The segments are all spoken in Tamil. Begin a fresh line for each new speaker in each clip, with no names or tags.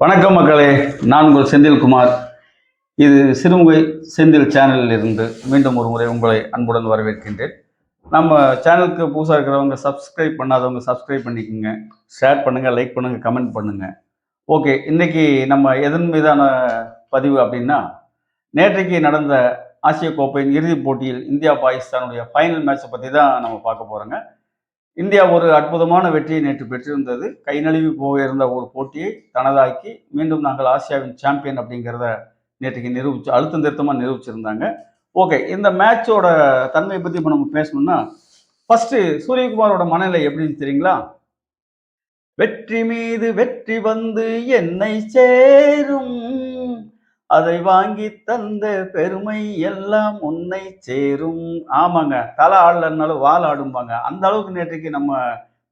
வணக்கம் மக்களே நான் உங்கள் செந்தில்குமார். இது சிறுமுகை செந்தில் சேனலில் இருந்து மீண்டும் ஒரு முறை உங்களை அன்புடன் வரவேற்கின்றேன். நம்ம சேனலுக்கு புதுசாக இருக்கிறவங்க சப்ஸ்கிரைப் பண்ணாதவங்க சப்ஸ்கிரைப் பண்ணிக்கோங்க. ஷேர் பண்ணுங்கள் லைக் பண்ணுங்கள் கமெண்ட் பண்ணுங்கள் ஓகே இன்றைக்கி நம்ம எதன் மீதான பதிவு அப்படின்னா நேற்றைக்கு நடந்த ஆசிய கோப்பையின் இறுதிப் போட்டியில் இந்தியா பாகிஸ்தானுடைய ஃபைனல் மேட்சை பற்றி தான் நம்ம பார்க்க போகிறோங்க இந்தியா ஒரு அற்புதமான வெற்றியை நேற்று பெற்றிருந்தது. கை நழுவி போக இருந்த ஒரு போட்டியை தனதாக்கி மீண்டும் நாங்கள் ஆசியாவின் சாம்பியன் அப்படிங்கிறத நேற்றுக்கு நிரூபிச்சு அழுத்தம் திருத்தமாக நிரூபிச்சிருந்தாங்க. ஓகே இந்த மேட்சோட தன்மையை பற்றி இப்போ நம்ம பேசணும்னா ஃபர்ஸ்ட் சூரியகுமாரோட மனநிலை எப்படின்னு தெரியுங்களா? வெற்றி மீது வெற்றி வந்து என்னை சேரும். அதை வாங்கி தந்த பெருமை எல்லாம் உன்னை சேரும். ஆமாங்க தலை ஆடலனாலும் வால் ஆடும்பாங்க. அந்த அளவுக்கு நேற்றுக்கு நம்ம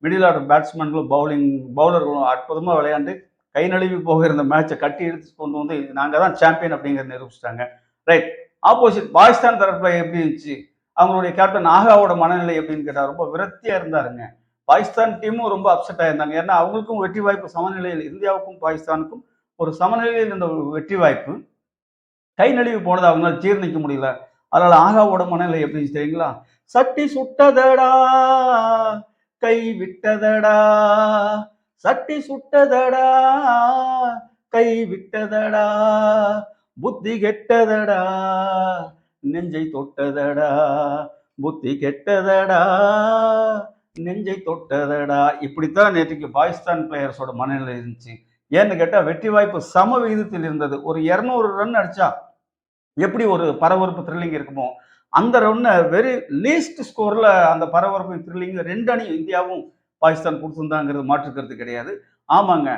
மிடில் ஆர்டர் பேட்ஸ்மேன்களும் பவுலிங் பவுலர்களும் அற்புதமாக விளையாண்டு கை நழுவி போக இருந்த மேட்சை கட்டி எடுத்து கொண்டு வந்து நாங்கள் தான் சாம்பியன் அப்படிங்கிறத நிரூபிச்சிட்டாங்க. ரைட் ஆப்போசிட் பாகிஸ்தான் தரப்பில் எப்படி இருந்துச்சு? அவங்களுடைய கேப்டன் ஆகாவோட மனநிலை எப்படின்னு கேட்டால் ரொம்ப விரக்தியாக இருந்தாருங்க. பாகிஸ்தான் டீமும் ரொம்ப அப்செட் ஆயிருந்தாங்க. ஏன்னா அவங்களுக்கும் வெற்றி வாய்ப்பு சமநிலையில் இந்தியாவுக்கும் பாகிஸ்தானுக்கும் ஒரு சமநிலையில் இருந்த ஒரு வெற்றி வாய்ப்பு. கை நழுவி போனதை அவங்களால ஜீர்ணிக்க முடியல. அதனால ஆகாவோட மனநிலை எப்படி தெரியுங்களா? சட்டி சுட்டதடா கை விட்டதடா. சட்டி சுட்டதடா கை விட்டதடா. புத்தி கெட்டதடா நெஞ்சை தொட்டதடா. புத்தி கெட்டதடா நெஞ்சை தொட்டதடா. இப்படித்தான் நேற்றுக்கு பாகிஸ்தான் பிளேயர்ஸோட மனநிலை இருந்துச்சு. ஏன்னு கேட்டால் வெற்றி வாய்ப்பு சம விகிதத்தில் இருந்தது. ஒரு இரநூறு ரன் அடிச்சா எப்படி ஒரு பரபரப்பு த்ரில்லிங் இருக்குமோ? அந்த ரன்னை வெரி லீஸ்ட் ஸ்கோரில் அந்த பரபரப்பு த்ரில்லிங் ரெண்டு அணி இந்தியாவும் பாகிஸ்தான் கொடுத்துருந்தாங்கிறது மாற்றுக்கிறது கிடையாது. ஆமாங்க.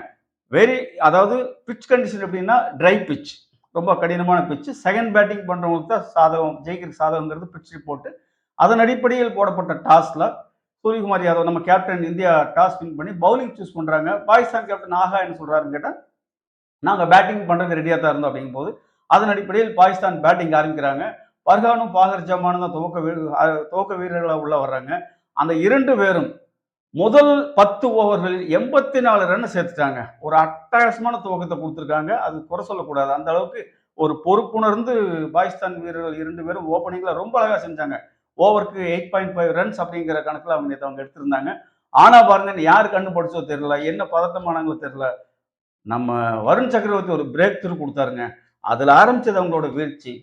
வெரி அதாவது பிச் கண்டிஷன் எப்படின்னா ட்ரை பிச் ரொம்ப கடினமான பிச்சு செகண்ட் பேட்டிங் பண்ணுறவங்களுக்கு தான் சாதகம் ஜெயிக்கிற சாதகங்கிறது பிச் போட்டு அதன் அடிப்படையில் போடப்பட்ட டாஸில் சூரியகுமார் யாதவ் நம்ம கேப்டன் இந்தியா டாஸ் வின் பண்ணி பவுலிங் சூஸ் பண்ணுறாங்க பாகிஸ்தான் கேப்டன் ஆஹா என்ன சொல்கிறாருன்னு கேட்டால் நாங்கள் பேட்டிங் பண்ணுறது ரெடியாக தான் இருந்தோம் அப்படிங்கும்போது அதன் அடிப்படையில் பாகிஸ்தான் பேட்டிங் ஆரம்பிக்கிறாங்க. பர்கானும் பாகர் ஜமானும் தான் துவக்க வீ துவக்க வீரர்களாக உள்ள வர்றாங்க. அந்த இரண்டு பேரும் முதல் பத்து ஓவர்களில் எண்பத்தி நாலு ரன் சேர்த்துட்டாங்க. ஒரு அட்டகாசமான துவக்கத்தை கொடுத்துருக்காங்க. அது குறை சொல்லக்கூடாது. அந்த அளவுக்கு ஒரு பொறுப்புணர்ந்து பாகிஸ்தான் வீரர்கள் இரண்டு பேரும் ஓப்பனிங்கில் ரொம்ப அழகாக செஞ்சாங்க. ஓவருக்கு எயிட் பாயிண்ட் ஃபைவ் ரன்ஸ் அப்படிங்கிற கணக்கில் அவங்க நேற்று அவங்க எடுத்திருந்தாங்க. ஆனால் பாருங்க யார் கண்டுபிடிச்சோ தெரியல. என்ன பதட்டமானாங்களோ தெரியல. நம்ம வருண் சக்கரவர்த்தி ஒரு பிரேக் த்ரூ கொடுத்தாருங்க. அதில் ஆரம்பித்தது அவங்களோட வீழ்ச்சி.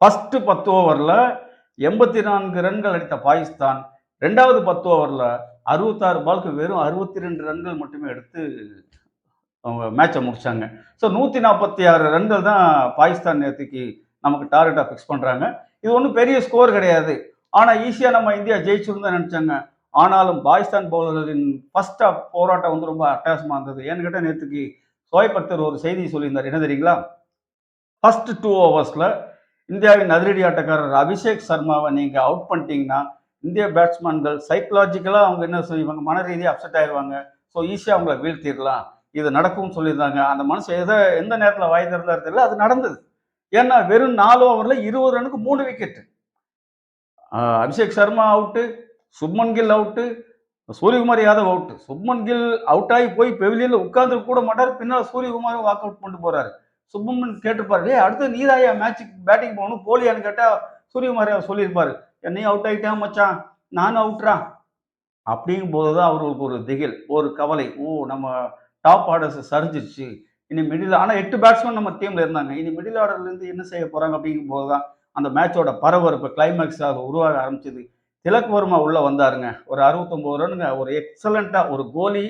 ஃபஸ்ட்டு பத்து ஓவரில் எண்பத்தி நான்கு ரன்கள் அடித்த பாகிஸ்தான். ரெண்டாவது பத்து ஓவரில் அறுபத்தாறு பாலுக்கு வெறும் அறுபத்தி ரெண்டு ரன்கள் மட்டுமே எடுத்து அவங்க மேட்சை முடித்தாங்க ஸோ நூற்றி நாற்பத்தி ஆறு ரன்கள் தான் பாகிஸ்தான் நேற்றுக்கு நமக்கு டார்கெட்டாக ஃபிக்ஸ் பண்ணுறாங்க இது ஒன்றும் பெரிய ஸ்கோர் கிடையாது. ஆனால் ஈஸியாக நம்ம இந்தியா ஜெயிச்சிருந்தா நினச்சாங்க. ஆனாலும் பாகிஸ்தான் பவுலர்களின் ஃபர்ஸ்ட் ஆஃப் போராட்டம் வந்து ரொம்ப அட்டகாசமாக இருந்தது. ஏன்னு கேட்டால் நேற்றுக்கு சோய் பக்தர் ஒரு செய்தி சொல்லியிருந்தார். என்ன தெரியுங்களா? ஃபர்ஸ்ட் டூ ஓவர்ஸில் இந்தியாவின் அதிரடி ஆட்டக்காரர் அபிஷேக் சர்மாவை நீங்கள் அவுட் பண்ணிட்டீங்கன்னா இந்திய பேட்ஸ்மேன்கள் சைக்கலாஜிக்கலாக அவங்க என்ன செய்வாங்க மன ரீதியாக அப்செட் ஆயிடுவாங்க ஸோ ஈஸியாக அவங்கள வீழ்த்திடலாம். இது நடக்கும்னு சொல்லியிருந்தாங்க. அந்த மனசு எதை எந்த நேரத்தில் வாய் திறந்தாரு தெரியல அது நடந்தது. ஏன்னா வெறும் நாலு ஓவரில் இருபது ரனுக்கு மூணு wicket Abhishek Sharma out Shubman Gill out Suryakumar Yadav out Shubman Gill out ஆகி போய் பெவிலியனில் உட்கார்ந்து கூட மாட்டார். பின்னால் சூரியகுமார் வாக் அவுட் பண்ணிட்டு போறாரு. சுப்மன் கேட்டிருப்பாரு அடுத்து நீதாயா மேட்சுக்கு பேட்டிங் போகணும். போலியான்னு கேட்டால் சூரியகுமார் சொல்லியிருப்பாரு என்னையும் அவுட் ஆகிட்டேன் மச்சான்? நானும் அவுட்ரா அப்படிங்கும் போது தான் அவர்களுக்கு ஒரு திகில் ஒரு கவலை. ஓ நம்ம டாப் ஆர்டர்ஸ் சரிஞ்சிருச்சு. இனி மிடில் ஆனால் எட்டு பேட்ஸ்மேன் நம்ம டீமில் இருந்தாங்க. இனி மிடில் ஆர்டர்லேருந்து என்ன செய்ய போகிறாங்க அப்படிங்கும் போது தான் அந்த மேட்சோட பரபரப்பு கிளைமேக்ஸ் உருவாக ஆரம்பிச்சது. திலக் வர்மா உள்ளே வந்தாருங்க. ஒரு அறுபத்தொம்போது ரன்னுங்க. ஒரு எக்ஸலண்ட்டாக ஒரு கோலி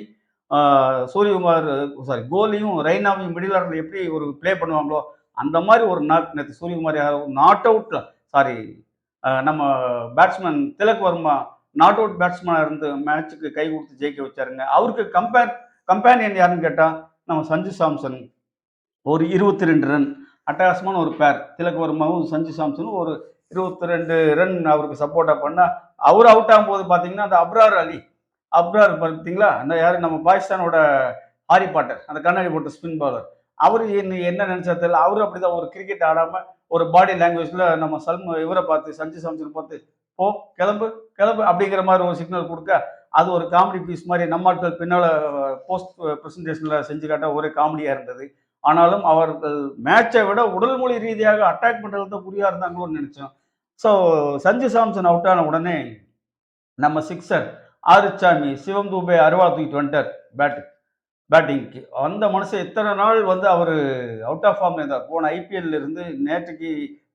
சூரியகுமார் சாரி கோலியும் ரெய்னாவையும் மிடில் ஆர்டரில் எப்படி ஒரு ப்ளே பண்ணுவாங்களோ அந்த மாதிரி ஒரு நாட் நேற்று சூரியகுமார் நாட் அவுட்ல சாரி நம்ம batsman Tilak Varma not out பேட்ஸ்மேனாக இருந்து மேட்சுக்கு கை கொடுத்து ஜெயிக்க வச்சாருங்க. அவருக்கு கம்பேர் கம்பேனியன் யாருன்னு கேட்டால் நம்ம சஞ்சு சாம்சன். ஒரு இருபத்தி ரெண்டு ரன். அட்டகாசமான ஒரு பேர் திலக் வர்மாவும் சஞ்சு சாம்சனும் ஒரு இருபத்தி ரெண்டு ரன் அவருக்கு சப்போர்ட்டாக பண்ணால் அவர் அவுட் ஆகும்போது பார்த்தீங்கன்னா அந்த அப்ரார் அலி அப்ரார் பார்த்தீங்களா? அந்த யார்? நம்ம பாகிஸ்தானோட ஹாரி பாட்டர் அந்த கண்ணாடி போட்ட ஸ்பின் பாலர் அவர் என்ன என்ன நினைச்சா தெரியல. அவரும் அப்படிதான் ஒரு கிரிக்கெட் ஆடாமல் ஒரு பாடி லாங்குவேஜில் நம்ம சல்ம இவரை பார்த்து சஞ்சு சாம்சன் பார்த்து போ கிளம்பு கிளம்பு அப்படிங்கிற மாதிரி ஒரு சிக்னல் கொடுக்க அது ஒரு காமெடி பீஸ் மாதிரி நம்ம ஆட்கள் பின்னால் போஸ்ட் ப்ரெசன்டேஷனில் செஞ்சு காட்ட ஒரே காமெடியாக இருந்தது. ஆனாலும் அவர்கள் மேட்சை விட உடல் மொழி ரீதியாக அட்டாக் பண்ணுறது தான் குறியாக இருந்தாங்களோன்னு நினச்சோம். ஸோ சஞ்சு சாம்சன் அவுட் ஆன உடனே நம்ம சிக்ஸர் ஆறுச்சாமி சிவம் தூபே அருவா தூக்கிட்டு வந்துட்டார் பேட்டு பேட்டிங்க்கு அந்த மனுஷன் இத்தனை நாள் வந்து அவர் அவுட் ஆஃப் ஃபார்ம் இருந்தார்? போன ஐபிஎல்ல இருந்து நேற்றுக்கு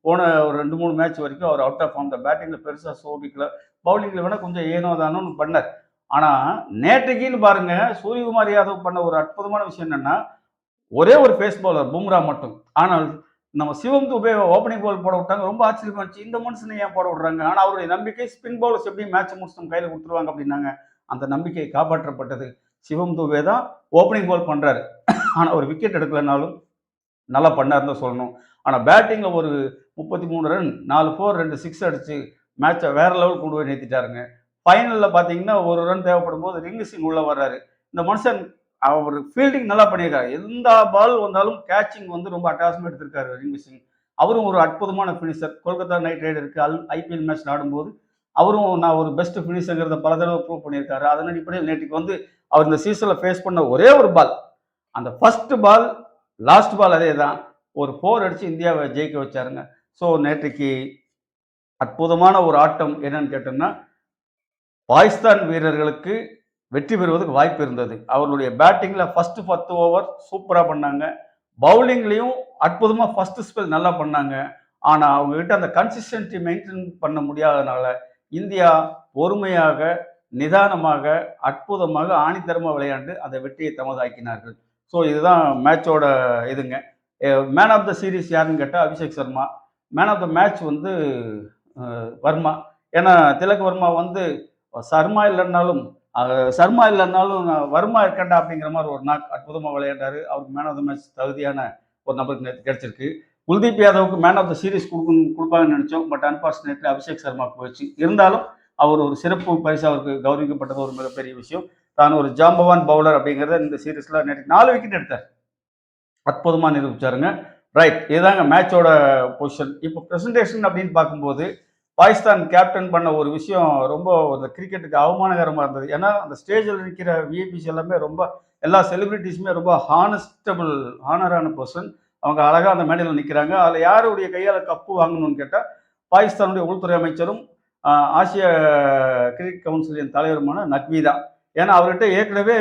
போன ஒரு ரெண்டு மூணு மேட்ச் வரைக்கும் அவர் அவுட் ஆஃப் ஃபார்ம் தான். பேட்டிங்கில் பெருசாக சோபிக்கல. பவுலிங்கில் வேணால் கொஞ்சம் ஏனோ தானோன்னு பண்ணார். ஆனால் நேற்றைக்குன்னு பாருங்க சூரியகுமார் யாதவ் பண்ண ஒரு அற்புதமான விஷயம் என்னன்னா ஒரே ஒரு பேஸ் பவுலர் பும்ரா மட்டும். ஆனால் நம்ம சிவம் துபே ஓப்பனிங் பால் போட விட்டாங்க ரொம்ப ஆச்சரியமா இருந்துச்சு. இந்த மனுஷனை ஏன் போட விடுறாங்க? ஆனால் அவருடைய நம்பிக்கை ஸ்பின் பவுலர்ஸ் எப்படி மேட்ச் முடிச்சு நம்ம கையில் கொடுத்துருவாங்க அப்படின்னாங்க. அந்த நம்பிக்கை காப்பாற்றப்பட்டது. சிவம் துபே தான் ஓப்பனிங் பால் பண்ணுறாரு ஆனால் ஒரு விக்கெட் எடுக்கலனாலும் நல்லா பண்ணாருன்னு தான் சொல்லணும். ஆனால் பேட்டிங்கில் ஒரு முப்பத்தி மூணு ரன் நாலு ஃபோர் ரெண்டு சிக்ஸ் அடிச்சு மேட்சை வேற லெவல் கொண்டு போய் நிறுத்திட்டாருங்க. ஃபைனலில் பார்த்தீங்கன்னா ஒரு ரன் தேவைப்படும் போது ரிங்கு சிங் உள்ள வர்றாரு. இந்த மனுஷன் அவர் ஃபீல்டிங் நல்லா பண்ணியிருக்காரு. எந்த பால் வந்தாலும் கேட்சிங் வந்து ரொம்ப அட்டாசமாக எடுத்திருக்காரு ரிங்கு சிங் அவரும் ஒரு அற்புதமான ஃபினிஷர் கொல்கத்தா நைட் ரைடருக்கு அல் ஐபிஎல் மேட்ச் ஆடும்போது அவரும் நான் ஒரு பெஸ்ட் ஃபினிஷருங்கிறத பல தடவை ப்ரூவ் பண்ணியிருக்காரு. அதன் அடிப்படையில் நேற்றுக்கு வந்து அவர் இந்த சீசனில் ஃபேஸ் பண்ண ஒரே ஒரு பால் அந்த ஃபர்ஸ்ட் பால் லாஸ்ட் பால் அதே தான். ஒரு ஃபோர் அடித்து இந்தியாவை ஜெயிக்க வச்சாருங்க. ஸோ நேற்றுக்கு அற்புதமான ஒரு ஆட்டம் என்னன்னு கேட்டோம்னா பாகிஸ்தான் வீரர்களுக்கு வெற்றி பெறுவதற்கு வாய்ப்பு இருந்தது. அவர்களுடைய பேட்டிங்கில் ஃபஸ்ட்டு பத்து ஓவர் சூப்பராக பண்ணாங்க. பவுலிங்லேயும் அற்புதமாக ஃபஸ்ட்டு ஸ்பெல் நல்லா பண்ணாங்க. ஆனால் அவங்ககிட்ட அந்த கன்சிஸ்டன்சி மெயின்டைன் பண்ண முடியாதனால இந்தியா பொறுமையாக நிதானமாக அற்புதமாக ஆணித்தரமாக விளையாண்டு அந்த வெற்றியை தமதாக்கினார்கள். ஸோ இதுதான் மேட்சோட இதுங்க. மேன் ஆஃப் த சீரீஸ் யாருன்னு கேட்டால் Abhishek Sharma. Man of the match வந்து வர்மா. ஏன்னா திலக் வர்மா வந்து சர்மா இல்லைன்னாலும் சர்மா இல்லைன்னாலும் வர்மா இருக்கண்டா அப்படிங்கிற மாதிரி ஒரு நாக் அற்புதமாக விளையாண்டாரு. அவருக்கு மேன் ஆஃப் த மேட்ச் தகுதியான ஒரு நபருக்கு நேற்று கிடைச்சிருக்கு. குல்தீப் யாதவுக்கு மேன் ஆஃப் த சீரீஸ் கொடுக்கணும் கொடுப்பாங்கன்னு நினச்சோம். பட் அன்பார்ச்சுனேட்லி அபிஷேக் சர்மா போயிடுச்சு. இருந்தாலும் அவர் ஒரு சிறப்பு பரிசு அவருக்கு கௌரவிக்கப்பட்டது ஒரு மிகப்பெரிய விஷயம். தான் ஒரு ஜாம்பவான் பவுலர் அப்படிங்கிறத இந்த சீரீஸில் நேற்று நாலு விக்கெட் எடுத்தார். அற்புதமாக நிரூபிச்சாருங்க. ரைட் இதுதாங்க மேட்சோட பொசிஷன் இப்போ ப்ரெசன்டேஷன் அப்படின்னு பார்க்கும்போது பாகிஸ்தான் கேப்டன் பண்ண ஒரு விஷயம் ரொம்ப அந்த கிரிக்கெட்டுக்கு அவமானகரமாக இருந்தது. ஏன்னா அந்த ஸ்டேஜில் நிற்கிற விஐபிஸ் எல்லாமே ரொம்ப எல்லா செலிபிரிட்டிஸுமே ரொம்ப ஹானஸ்டபிள் ஹானரான பர்சன் அவங்க அழகாக அந்த மேடையில் நிற்கிறாங்க அதில் யாருடைய கையால் கப்பு வாங்கணும்னு கேட்டால் பாகிஸ்தானுடைய உள்துறை அமைச்சரும் ஆசிய கிரிக்கெட் கவுன்சிலின் தலைவருமான நக்வி தான் ஏன்னா அவர்கிட்ட ஏற்கனவே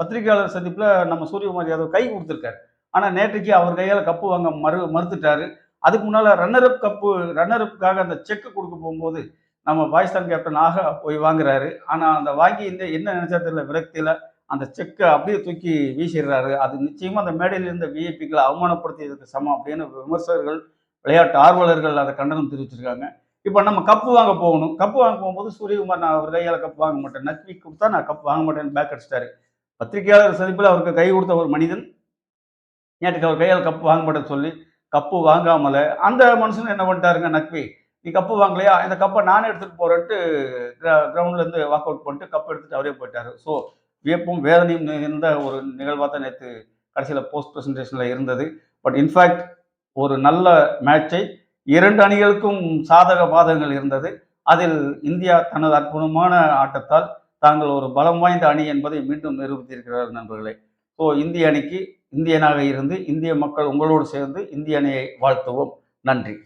பத்திரிகையாளர் சந்திப்பில் நம்ம சூரியகுமார் யாதவ் கை கொடுத்துருக்காரு. ஆனால் நேற்றைக்கு அவர் கையால் கப்பு வாங்க மறு மறுத்துட்டாரு. அதுக்கு முன்னால் ரன்னர் அப் கப்பு ரன்னர் அப்புக்காக அந்த செக் கொடுக்க போகும்போது நம்ம பாகிஸ்தான் கேப்டன் ஆக போய் வாங்குறாரு. ஆனால் அந்த வாங்கி இந்த என்ன நினைச்சா தெரியல விரக்தியில் அந்த செக்கை அப்படியே தூக்கி வீசிடுறாரு. அது நிச்சயமாக அந்த மேடையில் இருந்த விஐபிக்களை அவமானப்படுத்தியதுக்கு சமம் அப்படின்னு விமர்சகர்கள் விளையாட்டு ஆர்வலர்கள் அதை கண்டனம் தெரிவிச்சிருக்காங்க. இப்போ நம்ம கப்பு வாங்க போகணும். கப்பு வாங்க போகும்போது சூரியகுமார் நான் அவர் கையால் கப்பு வாங்க மாட்டேன். நக்வி கொடுத்தா நான் கப்பு வாங்க மாட்டேன்னு பேக் அடிச்சிட்டாரு. பத்திரிகையாளர் சந்திப்பில் அவருக்கு கை கொடுத்த ஒரு மனிதன் நேற்றுக்கு அவர் கையால் கப்பு வாங்க மாட்டேன்னு சொல்லி கப்பு வாங்காமல அந்த மனுஷன் என்ன பண்ணிட்டாருங்க நக்வி? நீ கப்பு வாங்கலையா? இந்த கப்பை நானே எடுத்துகிட்டு போகிறேன்ட்டு கிரவுண்ட்லேருந்து வாக் அவுட் பண்ணிட்டு கப் எடுத்துட்டு அவரே போயிட்டாரு. ஸோ வியப்பும் வேதனையும் இருந்த ஒரு நிகழ்வாக தான் நேற்று கடைசியில் போஸ்ட் ப்ரெசன்டேஷனில் இருந்தது. பட் இன்ஃபேக்ட் ஒரு நல்ல மேட்சை இரண்டு அணிகளுக்கும் சாதக பாதகங்கள் இருந்தது. அதில் இந்தியா தனது அற்புதமான ஆட்டத்தால் தாங்கள் ஒரு பலம் வாய்ந்த அணி என்பதை மீண்டும் நிரூபித்திருக்கிறார் நண்பர்களே. ஸோ இந்திய அணிக்கு இந்தியனாக இருந்து இந்திய மக்கள் உங்களோடு சேர்ந்து இந்திய அணியை வாழ்த்துவோம். நன்றி.